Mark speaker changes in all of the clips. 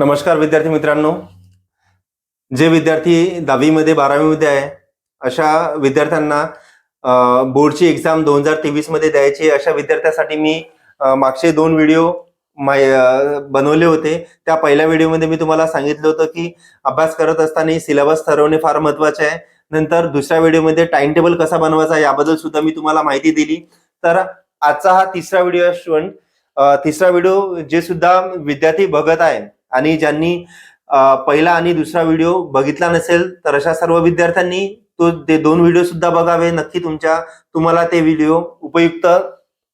Speaker 1: नमस्कार विद्यार्थी मित्रांनो. जे विद्यार्थी दहावीमध्ये बारावीमध्ये आहे अशा विद्यार्थ्यांना बोर्डची एक्झाम दोन हजार तेवीसमध्ये द्यायची अशा विद्यार्थ्यांसाठी मी मागचे दोन व्हिडिओ माय बनवले होते. त्या पहिल्या व्हिडिओमध्ये मी तुम्हाला सांगितलं होतं की अभ्यास करत असताना सिलेबस ठरवणे फार महत्त्वाचे आहे. नंतर दुसऱ्या व्हिडिओमध्ये टाइम टेबल कसा बनवायचा याबद्दल सुद्धा मी तुम्हाला माहिती दिली. तर आजचा हा तिसरा व्हिडिओ आहे स्टुडंट तिसरा व्हिडिओ जे सुद्धा विद्यार्थी बघत आहे आणि ज्यांनी पहिला आणि दुसरा व्हिडिओ बघितला नसेल तर अशा सर्व विद्यार्थ्यांनी तो ते दोन व्हिडिओ सुद्धा बघावे. नक्की तुमच्या तुम्हाला ते व्हिडिओ उपयुक्त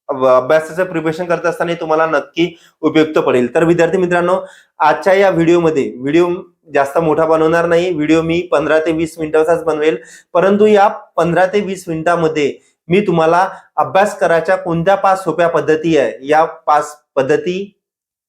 Speaker 1: अभ्यासाचं प्रिपरेशन करत असताना तुम्हाला नक्की उपयुक्त पडेल. तर विद्यार्थी मित्रांनो आजच्या या व्हिडिओमध्ये व्हिडिओ जास्त मोठा बनवणार नाही. व्हिडिओ मी पंधरा ते वीस मिनिटाचाच बनवेल. परंतु या पंधरा ते वीस मिनिटामध्ये मी तुम्हाला अभ्यास करायच्या कोणत्या पाच सोप्या पद्धती आहे? या पाच पद्धती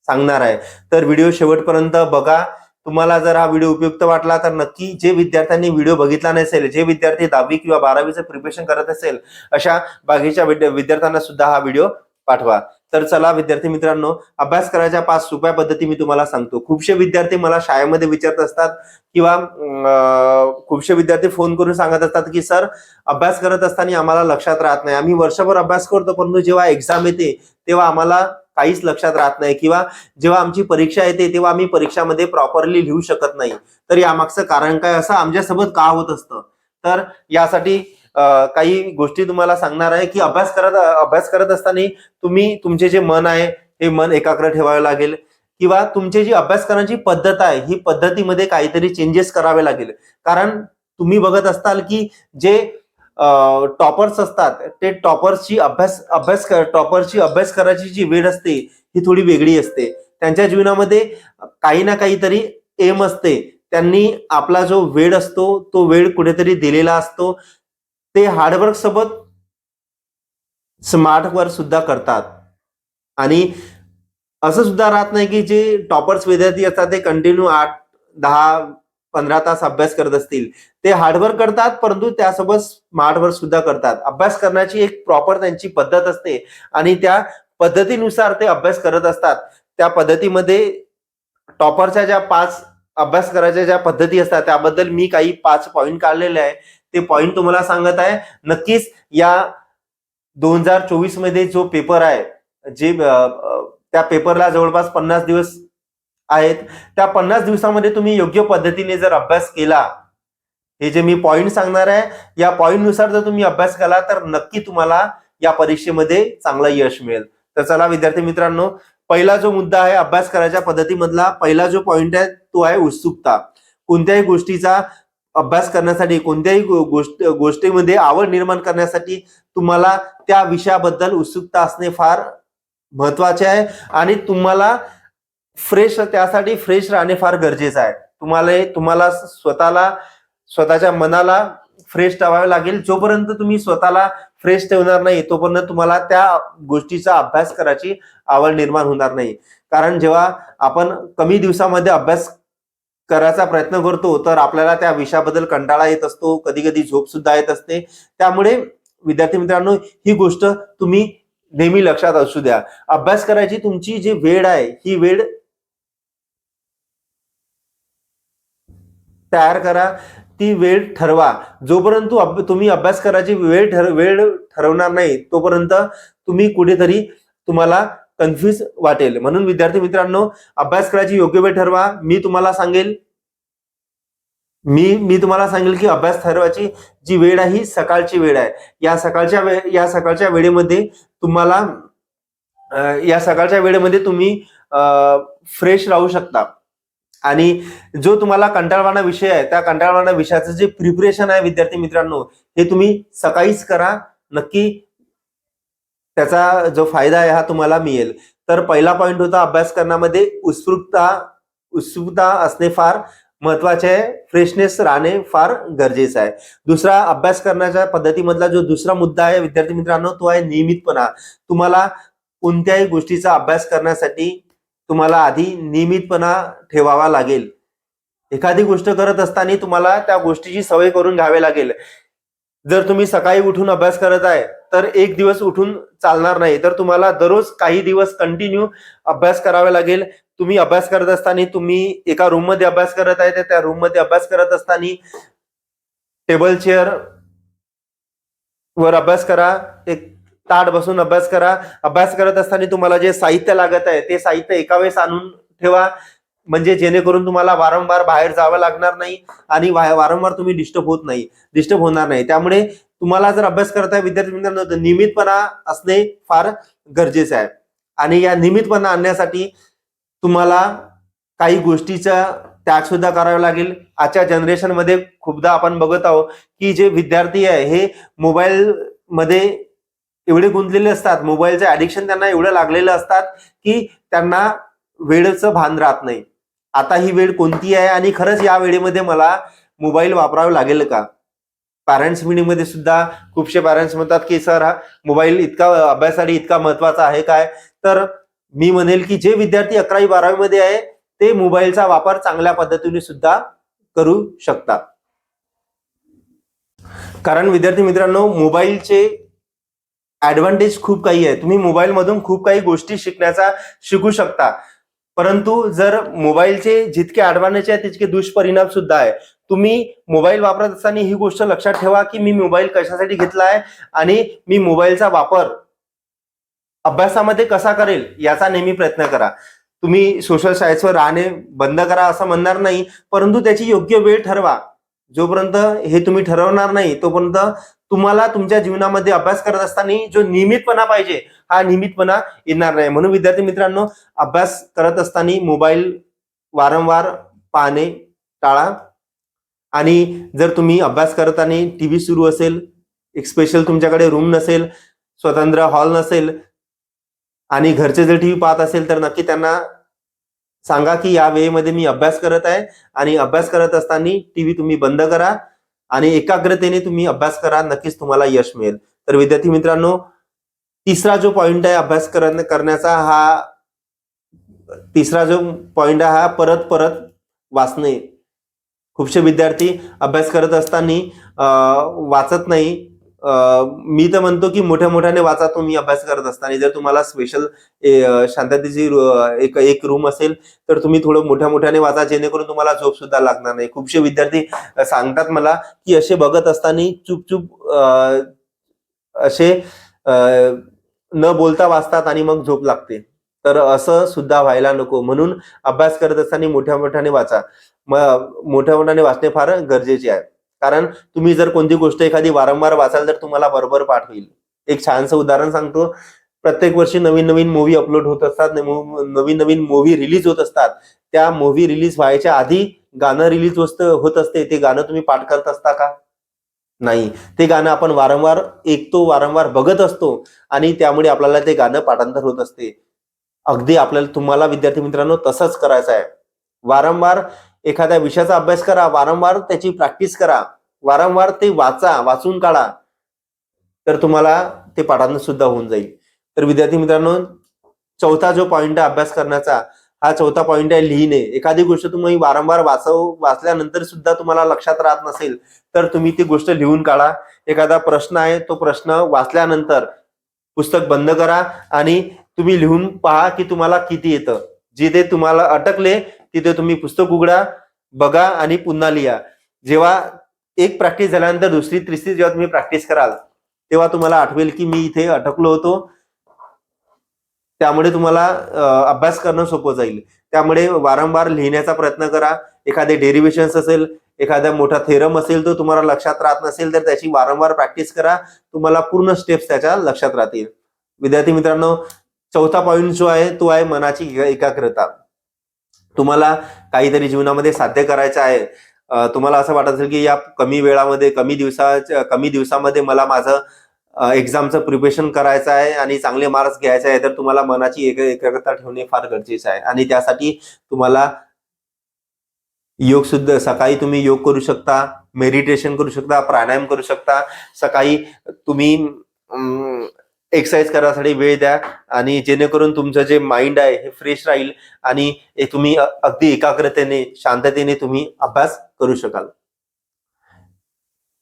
Speaker 1: सांगणार आहे. तर व्हिडिओ शेवटपर्यंत बघा. तुम्हाला जर हा व्हिडिओ उपयुक्त वाटला तर नक्की जे विद्यार्थ्यांनी व्हिडिओ बघितला नसेल जे विद्यार्थी दहावी किंवा बारावीचं प्रिपरेशन करत असेल अशा बाकीच्या विद्या- विद्यार्थ्यांना सुद्धा हा व्हिडिओ पाठवा. तर चला विद्यार्थी मित्रांनो अभ्यास करायच्या पाच सोप्या पद्धती मी तुम्हाला सांगतो. खूपशे विद्यार्थी मला शाळेमध्ये विचारत असतात किंवा खूपशे विद्यार्थी फोन करून सांगत असतात की सर अभ्यास करत असताना आम्हाला लक्षात राहत नाही. आम्ही वर्षभर अभ्यास करतो परंतु जेव्हा एक्झाम येते तेव्हा आम्हाला काहीच लक्षात राहत नाही किंवा जेव्हा आमची परीक्षा येते तेव्हा आम्ही परीक्षामध्ये प्रॉपरली लिहू शकत नाही. तर यामागचं कारण काय असं आमच्यासोबत का होत असतं? तर यासाठी काही गोष्टी तुम्हाला सांगणार आहे की अभ्यास करत अभ्यास करत असताना तुम्ही तुमचे जे मन आहे हे मन एकाग्र ठेवावे लागेल. किंवा तुमची जी अभ्यास करण्याची पद्धत आहे ही पद्धतीमध्ये काहीतरी चेंजेस करावे लागेल. कारण तुम्ही बघत असताल की जे टॉपर्स असतात ते टॉपर्सची अभ्यास अभ्यास टॉपर्सची अभ्यास करायची जी वेळ असते ही थोडी वेगळी असते. त्यांच्या जीवनामध्ये काही ना काहीतरी एम असते. त्यांनी आपला जो वेळ असतो तो वेळ कुठेतरी दिलेला असतो. ते हार्डवर्क सोबत स्मार्ट वर्क सुद्धा करतात. आणि असं सुद्धा राहत नाही की जे टॉपर्स विद्यार्थी असतात ते कंटिन्यू आठ दहा पंधरा तास अभ्यास करत असतील. ते हार्डवर्क करतात परंतु त्यासोबत स्मार्टवर्क सुद्धा करतात. अभ्यास करण्याची एक प्रॉपर त्यांची पद्धत असते आणि त्या पद्धतीनुसार ते अभ्यास करत असतात. त्या पद्धतीमध्ये टॉपरच्या ज्या पाच अभ्यास करायच्या ज्या पद्धती असतात त्याबद्दल मी काही पाच पॉईंट काढलेले आहे. ते पॉईंट तुम्हाला सांगत आहे. नक्कीच या दोन हजार चोवीसमध्ये जो पेपर आहे जे त्या पेपरला जवळपास पन्नास दिवस आहेत. त्या पन्नास दिवसामध्ये तुम्ही योग्य पद्धतीने जर अभ्यास केला हे जे मी पॉईंट सांगणार आहे या पॉईंटनुसार जर तुम्ही अभ्यास केला तर नक्की तुम्हाला या परीक्षेमध्ये चांगलं यश मिळेल. तर चला विद्यार्थी मित्रांनो पहिला जो मुद्दा आहे अभ्यास करायच्या पद्धतीमधला पहिला जो पॉईंट आहे तो आहे उत्सुकता. कोणत्याही गोष्टीचा अभ्यास करण्यासाठी कोणत्याही गो- गोष्ट गोष्टीमध्ये आवड निर्माण करण्यासाठी तुम्हाला त्या विषयाबद्दल उत्सुकता असणे फार महत्त्वाचे आहे आणि तुम्हाला फ्रेश त्यासाठी फ्रेश राहणे फार गरजेचं आहे. तुम्हाला तुम्हाला स्वतःला स्वतःच्या मनाला फ्रेश ठेवावे लागेल. जोपर्यंत तुम्ही स्वतःला फ्रेश ठेवणार नाही तोपर्यंत तुम्हाला त्या गोष्टीचा अभ्यास करायची आवड निर्माण होणार नाही. कारण जेव्हा आपण कमी दिवसामध्ये अभ्यास करायचा प्रयत्न करतो तर आपल्याला त्या विषयाबद्दल कंटाळा येत असतो कधी कधी झोप सुद्धा येत असते. त्यामुळे विद्यार्थी मित्रांनो ही गोष्ट तुम्ही नेहमी लक्षात असू द्या. अभ्यास करायची तुमची जी वेळ आहे ही वेळ तयार करा. ती वेळ ठरवा. जोपर्यंत अभ- तुम्ही अभ्यास करायची वेळ ठर वेळ ठरवणार नाही तोपर्यंत तुम्ही कुठेतरी तुम्हाला कन्फ्युज वाटेल. म्हणून विद्यार्थी मित्रांनो अभ्यास करायची योग्य वेळ ठरवा. मी तुम्हाला सांगेल मी मी तुम्हाला सांगेल की अभ्यास ठरवायची जी वेळ आहे ही सकाळची वेळ आहे. या सकाळच्या वेळ या सकाळच्या वेळेमध्ये तुम्हाला या सकाळच्या वेळेमध्ये तुम्ही फ्रेश राहू शकता. आणि जो तुम्हाला कंटाळवाणा विषय आहे त्या कंटाळवाणा विषयाचं जे प्रिपरेशन आहे विद्यार्थी मित्रांनो हे तुम्ही सकाळीच करा. नक्की त्याचा जो फायदा आहे हा तुम्हाला मिळेल. तर पहिला पॉइंट होता अभ्यास करण्यामध्ये उत्सुकता उत्सुकता असणे फार महत्त्वाचे आहे. फ्रेशनेस राहणे फार गरजेचं आहे. दुसरा अभ्यास करण्याच्या पद्धतीमधला जो दुसरा मुद्दा आहे विद्यार्थी मित्रांनो तो आहे नियमितपणा. तुम्हाला कोणत्याही गोष्टीचा अभ्यास करण्यासाठी तुम्हाला आधी नियमितपणा ठेवावा लागेल. एखादी गोष्ट करत असताना तुम्हाला त्या गोष्टीची सवय करून घ्यावी लागेल. जर तुम्ही सकाळी उठून अभ्यास करत आहे तर एक दिवस उठून चालणार नाही. तर तुम्हाला दररोज काही दिवस कंटिन्यू अभ्यास करावा लागेल. तुम्ही अभ्यास करत असताना तुम्ही एका रूममध्ये अभ्यास करत आहे तर त्या रूममध्ये अभ्यास करत असताना टेबल चेअर वर अभ्यास करा. एक ताट बसून अभ्यास करा. अभ्यास करत असताना तुम्हाला जे साहित्य लागत आहे ते साहित्य एका वेळेस आणून ठेवा. म्हणजे जेणेकरून तुम्हाला वारंवार बाहेर जावं लागणार नाही आणि वारंवार तुम्ही डिस्टर्ब होत नाही. डिस्टर्ब होणार नाही. त्यामुळे तुम्हाला जर अभ्यास करताय विद्यार्थी मित्रांनो तर नियमितपणा असणे फार गरजेचं आहे. आणि या नियमितपणा आणण्यासाठी तुम्हाला काही गोष्टीचा त्याग सुद्धा करावा लागेल. आजच्या जनरेशनमध्ये खूपदा आपण बघत आहोत की जे विद्यार्थी आहे हे मोबाईल मध्ये एवढे गुंतलेले असतात मोबाईलचे ॲडिक्शन त्यांना एवढं लागलेलं असतात की त्यांना वेळेचं भान राहत नाही. आता ही वेळ कोणती आहे आणि खरंच या वेळेमध्ये मला मोबाईल वापरावा लागेल का? पॅरेंट्स मिटिंगमध्ये सुद्धा खूपसे पॅरेंट्स म्हणतात की सर हा मोबाईल इतका अभ्यासासाठी इतका महत्त्वाचा आहे काय? तर मी म्हणेल की जे विद्यार्थी अकरावी बारावी मध्ये आहे ते मोबाईलचा वापर चांगल्या पद्धतीने सुद्धा करू शकतात. कारण विद्यार्थी मित्रांनो मोबाईलचे ऍडव्हान्टेज खूप काही आहे. तुम्ही मोबाईलमधून खूप काही गोष्टी शिकण्याचा शिकू शकता. परंतु जर मोबाईलचे जितके ऍडव्हान्टेज आहे तितके दुष्परिणाम सुद्धा आहे. तुम्ही मोबाईल वापरत असताना ही गोष्ट लक्षात ठेवा की मी मोबाईल कशासाठी घेतला आहे आणि मी मोबाईलचा वापर अभ्यासामध्ये कसा करेल याचा नेहमी प्रयत्न करा. तुम्ही सोशल सायन्सवर राहणे बंद करा असं म्हणणार नाही परंतु त्याची योग्य वेळ ठरवा. जोपर्यंत हे तुम्ही ठरवणार नाही तोपर्यंत तुम्हाला तुमच्या जीवनामध्ये अभ्यास करत असताना जो नियमितपणा पाहिजे हा नियमितपणा येणार नाही. म्हणून विद्यार्थी मित्रांनो अभ्यास करत असताना मोबाईल वारंवार पाहणे टाळा. आणि जर तुम्ही अभ्यास करताना टी व्ही सुरू असेल एक स्पेशल तुमच्याकडे रूम नसेल स्वतंत्र हॉल नसेल आणि घरचे जर टी व्ही पाहत असेल तर नक्की त्यांना सांगा की या वेळेमध्ये मी अभ्यास करत आहे. आणि अभ्यास करत असताना टी व्ही तुम्ही बंद करा. आणि एकाग्रतेने तुम्ही अभ्यास करा नक्कीच तुम्हाला यश मिळेल. तर विद्यार्थी मित्रांनो तिसरा जो पॉइंट आहे अभ्यास करण्याचा हा तिसरा जो पॉइंट आहे हा परत परत वाचणे. खूपशे विद्यार्थी अभ्यास करत असताना वाचत नाही. मी तर म्हणतो की मोठ्या मोठ्याने वाचा तुम्ही अभ्यास करत असताना. जर तुम्हाला स्पेशल शांततेची एक एक रूम असेल तर तुम्ही थोडं मोठ्या मोठ्याने वाचा जेणेकरून तुम्हाला झोप सुद्धा लागणार नाही. खूपशे विद्यार्थी सांगतात मला की असे बघत असताना चुपचूप असे न बोलता वाचतात आणि मग झोप लागते. तर असं सुद्धा व्हायला नको. म्हणून अभ्यास करत असताना मोठ्या मोठ्याने वाचा. मोठ्या मोठ्याने वाचणे फार गरजेचे आहे. कारण तुम्ही जर कोणती गोष्ट एखादी वारंवार वाचाल तर तुम्हाला बरोबर पाठ होईल. एक छानसं उदाहरण सांगतो. प्रत्येक वर्षी नवीन नवीन मूवी अपलोड होत असतात नवीन नवीन मूवी रिलीज होत असतात. त्या मूवी रिलीज व्हायच्या आधी गाणं रिलीज होत असते. ते गाणं तुम्ही पाठ करत असता का? नाही. ते गाणं आपण वारंवार ऐकतो वारंवार बघत असतो आणि त्यामुळे आपल्याला ते गाणं पाठांतर होत असते. अगदी आपल्याला तुम्हाला विद्यार्थी मित्रांनो तसंच करायचं आहे. वारंवार एखाद्या विषयाचा अभ्यास करा वारंवार त्याची प्रॅक्टिस करा वारंवार ते वाचा वाचून काढा तर तुम्हाला ते पाठांतर सुद्धा होऊन जाईल. तर विद्यार्थी मित्रांनो चौथा जो पॉईंट आहे अभ्यास करण्याचा हा चौथा पॉईंट आहे लिहिणे. एखादी गोष्ट तुम्ही वारंवार वाचव वाचल्यानंतर सुद्धा तुम्हाला लक्षात राहत नसेल तर तुम्ही ती गोष्ट लिहून काढा. एखादा प्रश्न आहे तो प्रश्न वाचल्यानंतर पुस्तक बंद करा आणि तुम्ही लिहून पहा की तुम्हाला किती येतं. जिथे तुम्हाला अटकले तिथे तुम्ही पुस्तक उघडा बघा आणि पुन्हा लिहा. जेव्हा एक प्रॅक्टिस झाल्यानंतर दुसरी तिसरी जेव्हा तुम्ही प्रॅक्टिस कराल तेव्हा तुम्हाला आठवेल की मी इथे अटकलो होतो. त्यामुळे तुम्हाला अभ्यास करणं सोपं जाईल. त्यामुळे वारंवार लिहिण्याचा प्रयत्न करा. एखादे डेरिव्हेशन्स असेल एखादा मोठा थेरम असेल तो तुम्हाला लक्षात राहत नसेल तर त्याची वारंवार प्रॅक्टिस करा. तुम्हाला पूर्ण स्टेप्स त्याच्या लक्षात राहतील. विद्यार्थी मित्रांनो चौथा पॉईंट जो आहे तो आहे मनाची एका- एकाग्रता. तुम्हाला काहीतरी जीवनामध्ये साध्य करायचं आहे. तुम्हाला असं वाटत असेल की या कमी वेळामध्ये कमी दिवसाच्या कमी दिवसामध्ये मला माझं एक्झामचं प्रिपरेशन करायचं आहे आणि चांगले मार्क्स घ्यायचे आहे तर तुम्हाला मनाची एक एकाग्रता ठेवणे फार गरजेचं आहे. आणि त्यासाठी तुम्हाला योग सुद्धा सकाळी तुम्ही योग करू शकता मेडिटेशन करू शकता प्राणायाम करू शकता सकाळी तुम्ही एक्सरसाइज करण्यासाठी वेळ द्या आणि जेणेकरून तुमचं जे माइंड आहे हे फ्रेश राहील आणि तुम्ही अगदी एकाग्रतेने शांततेने तुम्ही अभ्यास करू शकाल.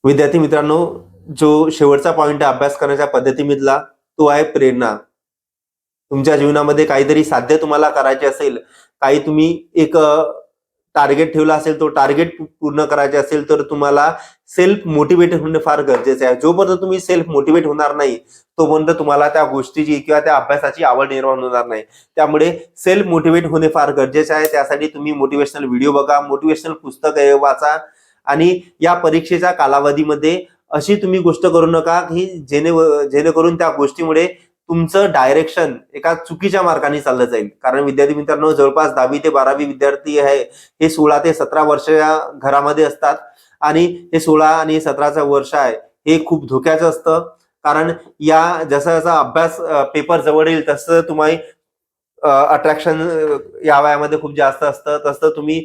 Speaker 1: विद्यार्थी मित्रांनो जो शेवटचा पॉइंट आहे अभ्यास करण्याच्या पद्धतीमधला तो आहे प्रेरणा. तुमच्या जीवनामध्ये काहीतरी साध्य तुम्हाला करायचे असेल काही तुम्ही एक टार्गेट ठेवला असेल तो टार्गेट पूर्ण करायचे असेल तर तुम्हाला सेल्फ मोटिवेट होणे फार गरजेचे आहे. जोपर्यंत तुम्ही सेल्फ मोटिवेट होणार नाही तोपर्यंत तुम्हाला त्या गोष्टीची किंवा त्या अभ्यासाची आवड निर्माण होणार नाही. त्यामुळे सेल्फ मोटिवेट होणे फार गरजेचे आहे. त्यासाठी तुम्ही मोटिवेशनल व्हिडिओ बघा मोटिवेशनल पुस्तक वाचा आणि या परीक्षेच्या कालावधीमध्ये अशी तुम्ही गोष्ट करू नका की जेणे जेणेकरून त्या गोष्टीमुळे तुमचं डायरेक्शन एका चुकीच्या मार्गाने चाललं जाईल. कारण विद्यार्थी मित्रांनो जवळपास दहावी ते बारावी विद्यार्थी आहे हे सोळा ते सतरा वर्षाच्या घरामध्ये असतात. आणि हे सोळा आणि सतराचं वर्ष आहे हे खूप धोक्याचं असतं. कारण या जसा जसा अभ्यास पेपर जवळ येईल तसं तुम्ही अट्रॅक्शन या वयामध्ये खूप जास्त असतं. तसं तुम्ही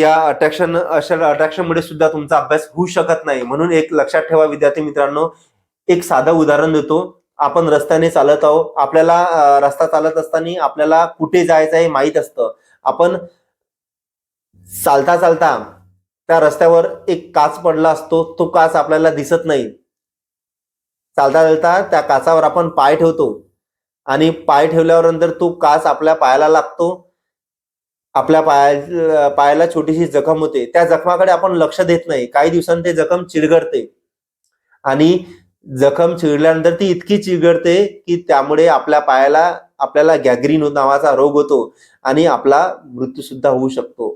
Speaker 1: या अट्रॅक्शन अशा अट्रॅक्शनमुळे सुद्धा तुमचा अभ्यास होऊ शकत नाही. म्हणून एक लक्षात ठेवा विद्यार्थी मित्रांनो एक साधं उदाहरण देतो. आपण रस्त्याने चालत आहोत आपल्याला रस्ता चालत असताना आपल्याला कुठे जायचं हे माहीत असतं. आपण चालता चालता त्या रस्त्यावर एक काच पडला असतो तो काच आपल्याला दिसत नाही. चालता चालता त्या काचावर आपण पाय ठेवतो आणि पाय ठेवल्यावर नंतर तो काच आपल्या पायाला लागतो. आपल्या पाया पायाला छोटीशी जखम होते. त्या जखमाकडे आपण लक्ष देत नाही. काही दिवसांनी ते जखम चिरगडते आणि जखम चिरल्यानंतर ती इतकी चिघडते की त्यामुळे आपल्या पायाला आपल्याला गॅग्रीन नावाचा रोग होतो आणि आपला मृत्यू सुद्धा होऊ शकतो.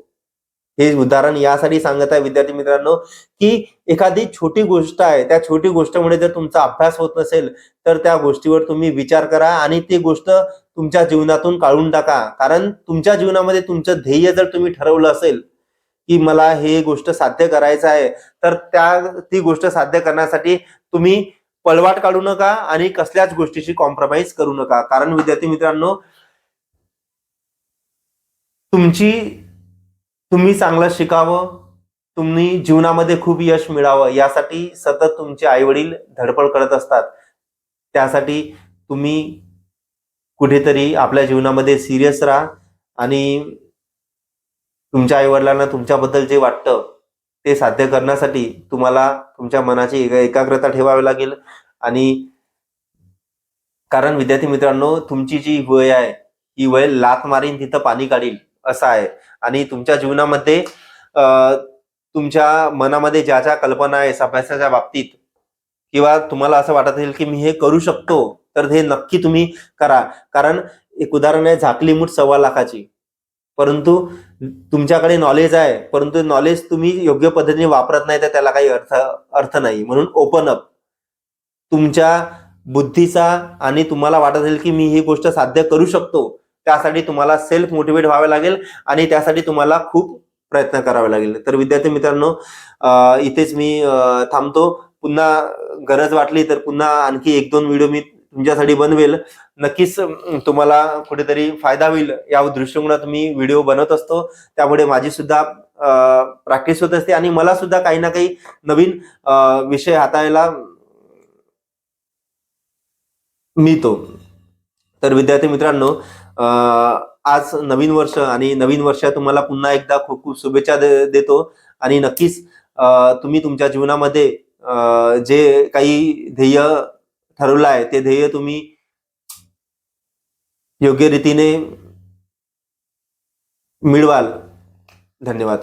Speaker 1: हे उदाहरण यासाठी सांगत आहे विद्यार्थी मित्रांनो की एखादी छोटी गोष्ट आहे त्या छोटी गोष्टमुळे जर तुमचा अभ्यास होत नसेल तर त्या गोष्टीवर तुम्ही विचार करा आणि ती गोष्ट तुमच्या जीवनातून काढून टाका. कारण तुमच्या जीवनामध्ये तुमचं ध्येय जर तुम्ही ठरवलं असेल की मला हे गोष्ट साध्य करायचं आहे तर त्या ती गोष्ट साध्य करण्यासाठी तुम्ही पळवाट काढू नका आणि कसल्याच गोष्टीशी कॉम्प्रोमाइज करू नका. कारण विद्यार्थी मित्रांनो तुमची तुम्ही चांगलं शिकावं तुम्ही जीवनामध्ये खूप यश मिळावं यासाठी सतत तुमचे आई वडील धडपड करत असतात. त्यासाठी तुम्ही कुठेतरी आपल्या जीवनामध्ये सिरियस राहा आणि तुमच्या आई वडिलांना तुमच्याबद्दल जे वाटतं ते साध्य करण्यासाठी तुम्हाला तुमच्या मनाची एकाग्रता ठेवावी लागेल. आणि कारण विद्यार्थी मित्रांनो तुमची जी वय आहे ही वय लात मारीन तिथं पाणी काढील असं आहे. आणि तुमच्या जीवनामध्ये तुमच्या मनामध्ये ज्या ज्या कल्पना आहे अभ्यासाच्या बाबतीत किंवा तुम्हाला असं वाटत असेल की मी हे करू शकतो तर हे नक्की तुम्ही करा. कारण एक उदाहरण आहे झाकली मूठ सव्वा लाखाची. परंतु तुमच्याकडे नॉलेज आहे परंतु नॉलेज तुम्ही योग्य पद्धतीने वापरत नाही तर त्याला काही अर्थ अर्थ नाही. म्हणून ओपन अप तुमच्या बुद्धीचा आणि तुम्हाला वाटत असेल की मी ही गोष्ट साध्य करू शकतो त्यासाठी तुम्हाला सेल्फ मोटिवेट व्हावे लागेल आणि त्यासाठी तुम्हाला खूप प्रयत्न करावे लागेल. तर विद्यार्थी मित्रांनो इथेच मी थांबतो. पुन्हा गरज वाटली तर पुन्हा आणखी एक दोन व्हिडिओ मी तुमच्यासाठी बनवेल. नक्कीच तुम्हाला कुठेतरी फायदा होईल या दृष्टिकोनात मी व्हिडिओ बनवत असतो. त्यामुळे माझी सुद्धा प्रॅक्टिस होत असते आणि मला सुद्धा काही ना काही नवीन विषय हाताळायला मिळतो. तर विद्यार्थी मित्रांनो आज नवीन वर्ष आणि नवीन वर्ष तुम्हाला पुन्हा एकदा खूप खूप शुभेच्छा देतो. आणि नक्कीच तुम्ही तुमच्या जीवनामध्ये जे काही ध्येय ठरवलं आहे. ते ध्येय तुम्ही योग्य रीतीने मिळवाल. धन्यवाद.